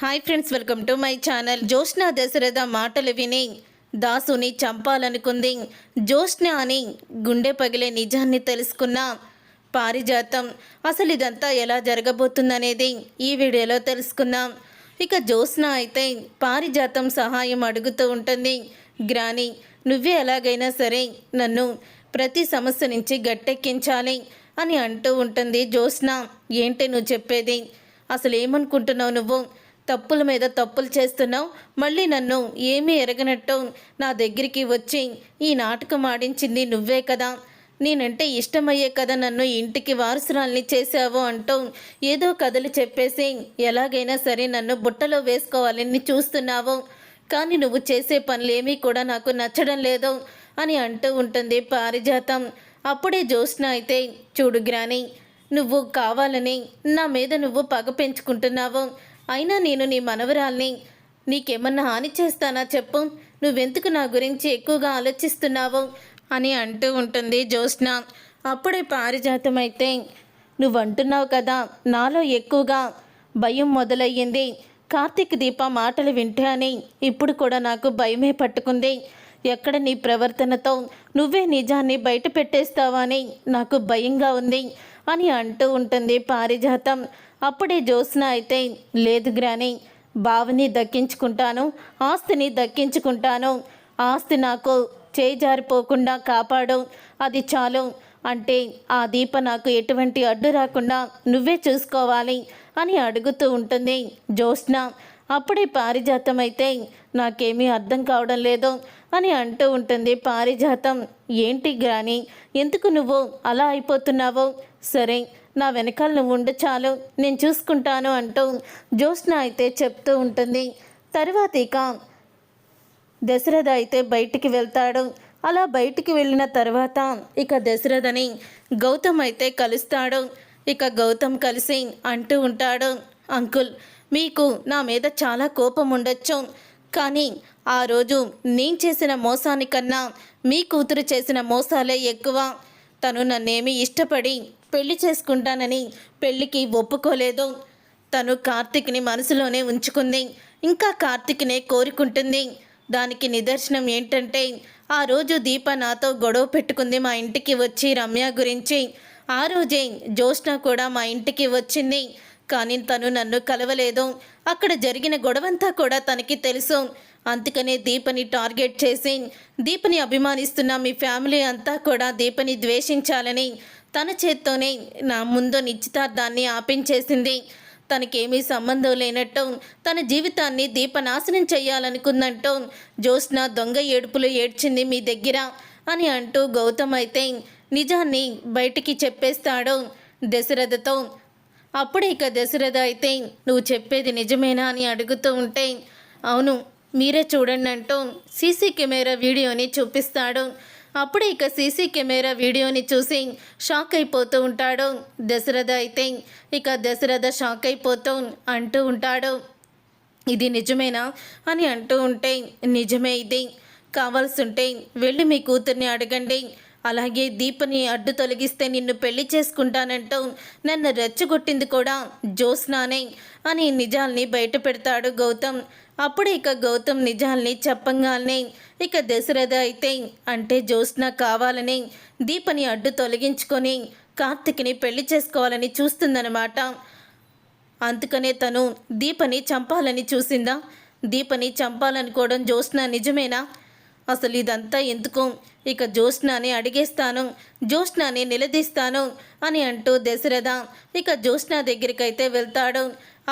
Hi friends welcome to my channel. Joshna Dasharatha మాటలు విని దాసుని చంపాలనుకుంది. జోష్న అని గుండె పగిలే నిజాన్ని తెలుసుకున్న పారిజాతం. అసలు ఇదంతా ఎలా జరగబోతుందనేది ఈ వీడియోలో తెలుసుకుందాం. ఇక జోష్న అయితే పారిజాతం సహాయం అడుగుతూ ఉంటుంది. గ్రాని నువ్వే ఎలాగైనా సరే నన్ను ప్రతి సమస్య నుంచి గట్టెక్కించాలి అని అంటూ ఉంటుంది జోష్న ఏంటి నువ్వు చెప్పేది? అసలు ఏమనుకుంటున్నావు నువ్వు? తప్పుల మీద తప్పులు చేస్తున్నావు. మళ్ళీ నన్ను ఏమీ ఎరగనట్టు నా దగ్గరికి వచ్చి ఈ నాటకం ఆడించింది నువ్వే కదా. నేనంటే ఇష్టమయ్యే కదా నన్ను ఇంటికి వారసురాల్ని చేశావు అంటూ ఏదో కథలు చెప్పేసి ఎలాగైనా సరే నన్ను బుట్టలో వేసుకోవాలని చూస్తున్నావు. కానీ నువ్వు చేసే పనులేమీ కూడా నాకు నచ్చడం లేదు అని అంటూ ఉంటుంది పారిజాతం. అప్పుడే జ్యోత్స్న అయితే చూడు గ్రాని నువ్వు కావాలని నా మీద నువ్వు పగ పెంచుకుంటున్నావు. అయినా నేను నీ మనవరాల్ని నీకేమన్నా హాని చేస్తానా చెప్పు? నువ్వెందుకు నా గురించి ఎక్కువగా ఆలోచిస్తున్నావు? అని అంటూ ఉంటుంది జ్యోత్స్న. అప్పుడే పారిజాతం అయితే నువ్వు అంటున్నావు కదా నాలో ఎక్కువగా భయం మొదలయ్యింది. కార్తీక్ దీప మాటలు వింటానే ఇప్పుడు కూడా నాకు భయమే పట్టుకుంది. ఎక్కడ నీ ప్రవర్తనతో నువ్వే నిజాన్ని బయట పెట్టేస్తావా అని నాకు భయంగా ఉంది అని అంటూ ఉంటుంది పారిజాతం. అప్పుడే జ్యోత్స్న అయితే లేదు గ్రాని బావిని దక్కించుకుంటాను ఆస్తిని దక్కించుకుంటాను. ఆస్తి నాకు చేజారిపోకుండా కాపాడు అది చాలు. అంటే ఆ దీప నాకు ఎటువంటి అడ్డు రాకుండా నువ్వే చూసుకోవాలి అని అడుగుతూ ఉంటుంది జ్యోత్స్న. అప్పుడే పారిజాతం అయితే నాకేమీ అర్థం కావడం లేదు అని అంటూ ఉంటుంది పారిజాతం. ఏంటి గ్రాని? ఎందుకు నువ్వు అలా అయిపోతున్నావు? సరే నా వెనకాల నువ్వు ఉండు చాలు నేను చూసుకుంటాను అంటూ జ్యోత్స్న అయితే చెప్తూ ఉంటుంది. తర్వాత ఇక దశరథ అయితే బయటికి వెళ్తాడు. అలా బయటికి వెళ్ళిన తర్వాత ఇక దశరథని గౌతమ్ అయితే కలుస్తాడు. ఇక గౌతమ్ కలిసి అంటూ ఉంటాడు అంకుల్ మీకు నా మీద చాలా కోపం ఉండొచ్చు. కానీ ఆ రోజు నేను చేసిన మోసానికన్నా మీ కూతురు చేసిన మోసాలే ఎక్కువ. తను నన్నేమి ఇష్టపడి పెళ్ళి చేసుకుంటానని పెళ్ళికి ఒప్పుకోలేదు. తను కార్తిక్ని మనసులోనే ఉంచుకుంది. ఇంకా కార్తిక్నే కోరుకుంటుంది. దానికి నిదర్శనం ఏంటంటే ఆ రోజు దీప నాతో గొడవ పెట్టుకుంది మా ఇంటికి వచ్చి రమ్య గురించి. ఆ రోజే జ్యోష్ణ కూడా మా ఇంటికి వచ్చింది. కానీ తను నన్ను కలవలేదు. అక్కడ జరిగిన గొడవంతా కూడా తనకి తెలుసు. అందుకనే దీపని టార్గెట్ చేసి దీపని అభిమానిస్తున్న మీ ఫ్యామిలీ అంతా కూడా దీపని ద్వేషించాలని తన చేత్తోనే నా ముందు నిశ్చితార్థాన్ని ఆపించేసింది. తనకేమీ సంబంధం లేనట్టు తన జీవితాన్ని దీప నాశనం చేయాలనుకుందంటూ జ్యోత్స్న దొంగ ఏడుపులు ఏడ్చింది మీ దగ్గర అని అంటూ గౌతమ్ అయితే నిజాన్ని బయటికి చెప్పేస్తాడు. దశరథతో అప్పుడు ఇక దశరథ అయితే నువ్వు చెప్పేది నిజమేనా? అని అడుగుతూ ఉంటే అవును మీరే చూడండి అంటూ సీసీ కెమెరా వీడియోని చూపిస్తాడు. అప్పుడే ఇక సీసీ కెమెరా వీడియోని చూసి షాక్ అయిపోతూ ఉంటాడు దశరథ అయితే. ఇక దశరథ షాక్ అయిపోతూ అంటూ ఉంటాడు ఇది నిజమేనా? అని అంటూ ఉంటే నిజమే ఇది. కావాల్సుంటే వెళ్ళి మీ కూతుర్ని అడగండి. అలాగే దీపని అడ్డు తొలగిస్తే నిన్ను పెళ్ళి చేసుకుంటానంటూ నన్ను రెచ్చగొట్టింది కూడా జ్యోత్స్నానే అని నిజాల్ని బయట పెడతాడు గౌతమ్. అప్పుడు ఇక గౌతమ్ నిజాల్ని చెప్పంగానే ఇక దశరథ అయితే అంటే జ్యోత్స్న కావాలని దీపని అడ్డు తొలగించుకొని కార్తిక్ని పెళ్ళి చేసుకోవాలని చూస్తుందన్నమాట. అందుకనే తను దీపని చంపాలని చూసిందా? దీపని చంపాలనుకోవడం జ్యోత్స్న నిజమేనా? అసలు ఇదంతా ఎందుకు? ఇక జ్యోత్స్నాని అడిగేస్తాను. జ్యోత్స్నాని నిలదీస్తాను అని అంటూ దశరథ ఇక జ్యోత్స్న దగ్గరికైతే వెళ్తాడు.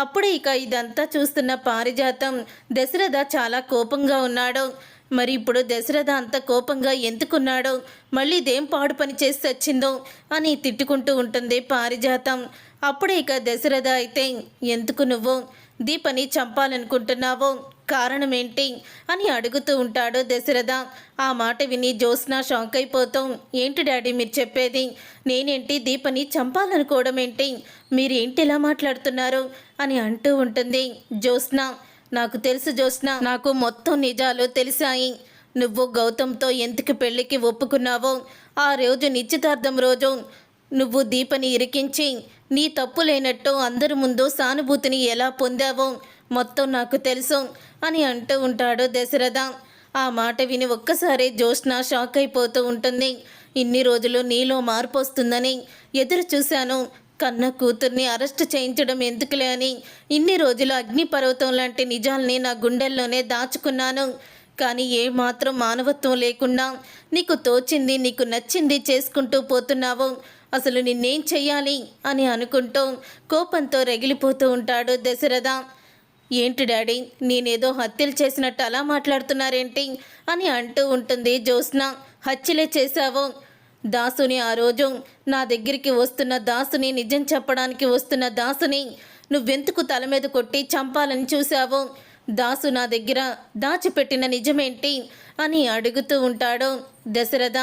అప్పుడే ఇక ఇదంతా చూస్తున్న పారిజాతం దశరథ చాలా కోపంగా ఉన్నాడు. మరి ఇప్పుడు దశరథ అంత కోపంగా ఎందుకున్నాడో? మళ్ళీ ఇదేం పాడు పని చేసి వచ్చిందో అని తిట్టుకుంటూ ఉంటుంది పారిజాతం. అప్పుడే ఇక దశరథ అయితే ఎందుకు నువ్వు? దీపని చంపాలనుకుంటున్నావో? కారణం ఏంటి అని అడుగుతూ ఉంటాడు దశరథ. ఆ మాట విని జ్యోత్స్న షాక్ అయిపోతాం ఏంటి డాడీ మీరు చెప్పేది? నేనేంటి దీపని చంపాలనుకోవడం ఏంటి మీరేంటి ఇలా మాట్లాడుతున్నారు? అని అంటూ ఉంటుంది జ్యోత్స్న. నాకు తెలుసు జ్యోత్స్న నాకు మొత్తం నిజాలు తెలిసాయి. నువ్వు గౌతమ్తో ఎందుకు పెళ్ళికి ఒప్పుకున్నావో? ఆ రోజు నిశ్చితార్థం రోజు నువ్వు దీపని ఇరికించి నీ తప్పు లేనట్టు అందరి ముందు సానుభూతిని ఎలా పొందావో మొత్తం నాకు తెలుసు అని అంటూ ఉంటాడు దశరథ. ఆ మాట విని ఒక్కసారి జ్యోష్ణ షాక్ అయిపోతూ ఉంటుంది. ఇన్ని రోజులు నీలో మార్పు వస్తుందని ఎదురు చూశాను. కన్న కూతుర్ని అరెస్ట్ చేయించడం ఎందుకులే అని ఇన్ని రోజులు అగ్నిపర్వతం లాంటి నిజాల్ని నా గుండెల్లోనే దాచుకున్నాను. కానీ ఏ మాత్రం మానవత్వం లేకుండా నీకు తోచింది నీకు నచ్చింది చేసుకుంటూ పోతున్నావు. అసలు నిన్నేం చెయ్యాలి అని అనుకుంటూ కోపంతో రగిలిపోతూ ఉంటాడు దశరథ. ఏంటి డాడీ నేనేదో హత్యలు చేసినట్టు అలా మాట్లాడుతున్నారేంటి అని అంటూ ఉంటుంది జ్యోత్స్న. హత్యలే చేశావు. దాసుని ఆ రోజు నా దగ్గరికి వస్తున్న దాసుని నిజం చెప్పడానికి వస్తున్న దాసుని నువ్వెందుకు తల మీద కొట్టి చంపాలని చూశావు? దాసు నా దగ్గర దాచిపెట్టిన నిజమేంటి అని అడుగుతూ ఉంటాడు. దశరథ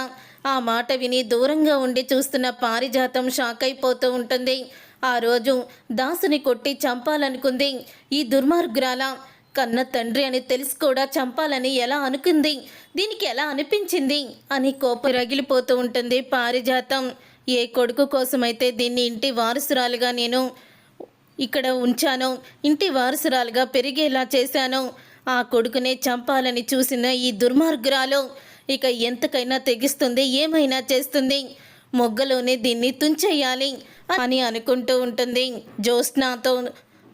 ఆ మాట విని దూరంగా ఉండి చూస్తున్న పారిజాతం షాక్ అయిపోతూ ఉంటుంది. ఆ రోజు దాసుని కొట్టి చంపాలనుకుంది. ఈ దుర్మార్గురాల కన్న తండ్రి అని తెలిసి కూడా చంపాలని ఎలా అనుకుంది? దీనికి ఎలా అనిపించింది? అని కోపం రగిలిపోతూ ఉంటుంది పారిజాతం. ఏ కొడుకు కోసమైతే దీన్ని ఇంటి వారసురాలుగా నేను ఇక్కడ ఉంచాను. ఇంటి వారసురాలుగా పెరిగేలా చేశాను. ఆ కొడుకునే చంపాలని చూసిన ఈ దుర్మార్గురాలు ఇక ఎంతకైనా తెగిస్తుంది ఏమైనా చేస్తుంది. మొగ్గలోనే దీన్ని తుంచేయాలి అని అనుకుంటూ ఉంటుంది. జ్యోత్స్నాతో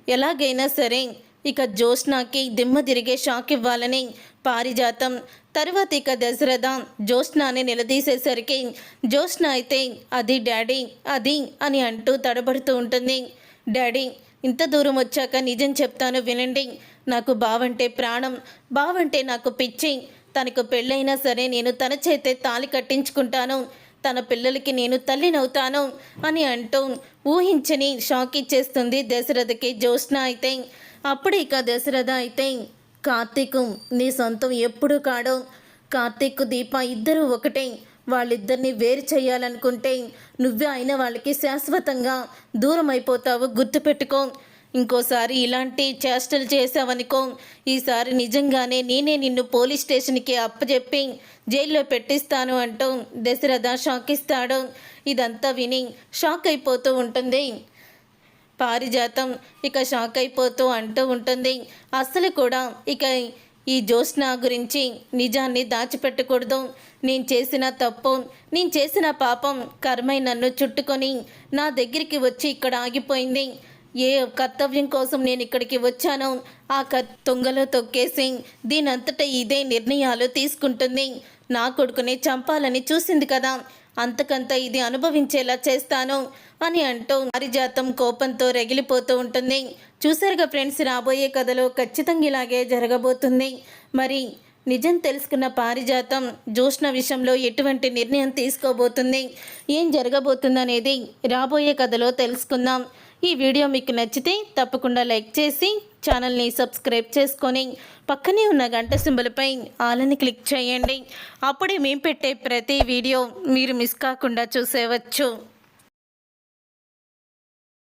ఎలాగైనా సరే ఇక జ్యోత్స్నాకి దిమ్మ తిరిగే షాక్ ఇవ్వాలని పారిజాతం. తర్వాత ఇక దశరథ జ్యోత్స్నాని నిలదీసేసరికి జ్యోత్స్న అయితే అది డాడీ అది అని అంటూ తడబడుతూ ఉంటుంది. డాడీ ఇంత దూరం వచ్చాక నిజం చెప్తాను వినండి. నాకు బావంటే ప్రాణం బావంటే నాకు పిచ్చి. తనకు పెళ్ళైనా సరే నేను తన చేతే తాలి కట్టించుకుంటాను. తన పిల్లలకి నేను తల్లినవుతాను అని అంటూ ఊహించని షాక్ ఇచ్చేస్తుంది దశరథకి జ్యోత్స్న అయితే. అప్పుడు ఇక దశరథ అయితే కార్తీక్ నీ సొంతం ఎప్పుడు కాడో. కార్తీక్ దీప ఇద్దరూ ఒకటే. వాళ్ళిద్దరిని వేరు చేయాలనుకుంటే నువ్వే అయిన వాళ్ళకి శాశ్వతంగా దూరం అయిపోతావు గుర్తుపెట్టుకో ఇంకోసారి ఇలాంటి చేష్టలు చేసావనుకో ఈసారి నిజంగానే నేనే నిన్ను పోలీస్ స్టేషన్కి అప్పచెప్పి జైల్లో పెట్టిస్తాను అంటూ దశరథ షాక్ ఇస్తాడు ఇదంతా విని షాక్ అయిపోతూ ఉంటుంది. పారిజాతం ఇక షాక్ అయిపోతూ అంటూ ఉంటుంది. అస్సలు కూడా ఇక ఈ జ్యోత్స్న గురించి నిజాన్ని దాచిపెట్టకూడదు. నేను చేసిన తప్పు నేను చేసిన పాపం కర్మై నన్ను చుట్టుకొని నా దగ్గరికి వచ్చి ఇక్కడ ఆగిపోయింది. ఏ కర్తవ్యం కోసం నేను ఇక్కడికి వచ్చానో ఆ క తొంగలో తొక్కేసి దీనంతటా ఇదే నిర్ణయాలు తీసుకుంటుంది. నా కొడుకుని చంపాలని చూసింది కదా. అంతకంత ఇది అనుభవించేలా చేస్తాను అని అంటూ పారిజాతం కోపంతో రగిలిపోతూ ఉంటుంది. చూసారుగా ఫ్రెండ్స్ రాబోయే కథలో ఖచ్చితంగా ఇలాగే జరగబోతుంది. మరి నిజం తెలుసుకున్న పారిజాతం జ్యోష్ణ విషయంలో ఎటువంటి నిర్ణయం తీసుకోబోతుంది? ఏం జరగబోతుందనేది రాబోయే కథలో తెలుసుకుందాం. ఈ వీడియో మీకు నచ్చితే తప్పకుండా లైక్ చేసి ఛానల్ని సబ్స్క్రైబ్ చేసుకొని పక్కనే ఉన్న గంట సింబల్పై ఆలని క్లిక్ చేయండి. అప్పుడే మేము పెట్టే ప్రతి వీడియో మీరు మిస్ కాకుండా చూసేవచ్చు.